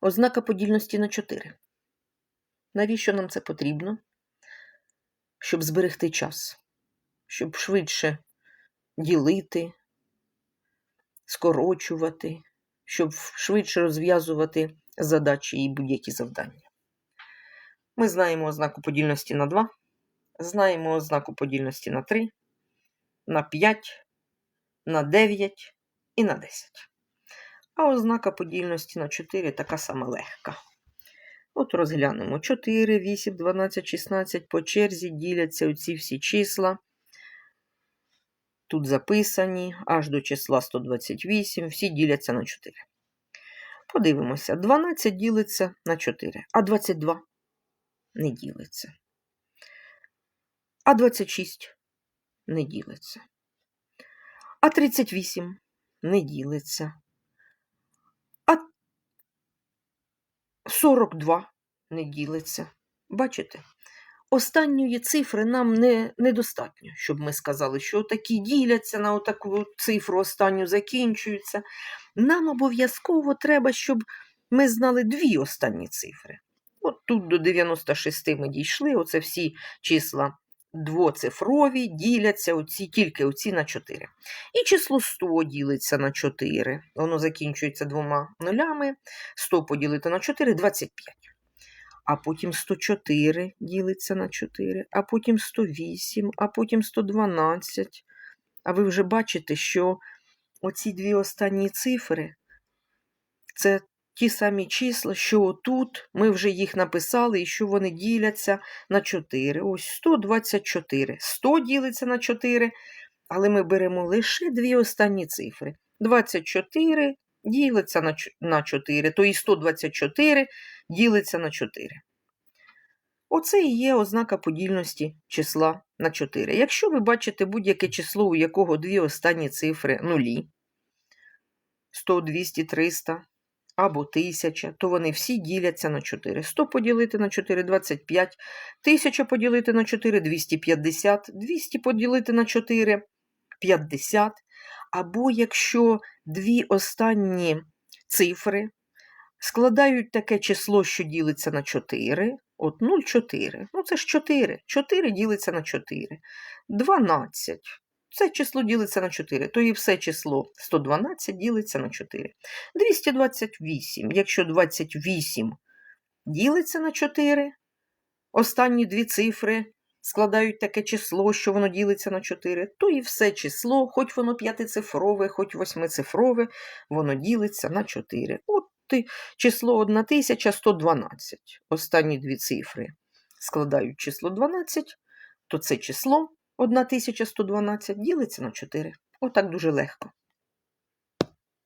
Ознака подільності на 4. Навіщо нам це потрібно? Щоб зберегти час, щоб швидше ділити, скорочувати, щоб швидше розв'язувати задачі і будь-які завдання. Ми знаємо ознаку подільності на 2, знаємо ознаку подільності на 3, на 5, на 9 і на 10. А ознака подільності на 4 така сама легка. От розглянемо 4, 8, 12, 16 по черзі діляться оці всі числа. Тут записані аж до числа 128, всі діляться на 4. Подивимося, 12 ділиться на 4, а 22 не ділиться. А 26 не ділиться. А 38 не ділиться. А 42 не ділиться. Бачите? Останньої цифри нам не, недостатньо, щоб ми сказали, що такі діляться на таку цифру останню закінчуються. Нам обов'язково треба, щоб ми знали дві останні цифри. От тут до 96 ми дійшли, оце всі числа двоцифрові діляться оці, тільки оці на 4. І число 100 ділиться на 4. Воно закінчується двома нулями. 100 поділити на 4 25. А потім 104 ділиться на 4, а потім 108, а потім 112. А ви вже бачите, що оці дві останні цифри це ті самі числа, що отут ми вже їх написали, і що вони діляться на 4. Ось 124. 100 ділиться на 4, але ми беремо лише дві останні цифри. 24 ділиться на на 4, то і 124 ділиться на 4. Оце і є ознака подільності числа на 4. Якщо ви бачите будь-яке число, у якого дві останні цифри нулі, 100, 200, 300 або 1000, то вони всі діляться на 4. 100 поділити на 4 – 25, 1000 поділити на 4 – 250, 200 поділити на 4 – 50. Або якщо дві останні цифри складають таке число, що ділиться на 4, от 0,4, ну це ж 4, 4 ділиться на 4, 12, це число ділиться на 4, то і все число 112 ділиться на 4. 228, якщо 28 ділиться на 4, останні дві цифри складають таке число, що воно ділиться на 4, то і все число, хоч воно п'ятицифрове, хоч восьмицифрове, воно ділиться на 4. От і число 1112. Останні дві цифри складають число 12, то це число 1112 ділиться на 4. Отак дуже легко.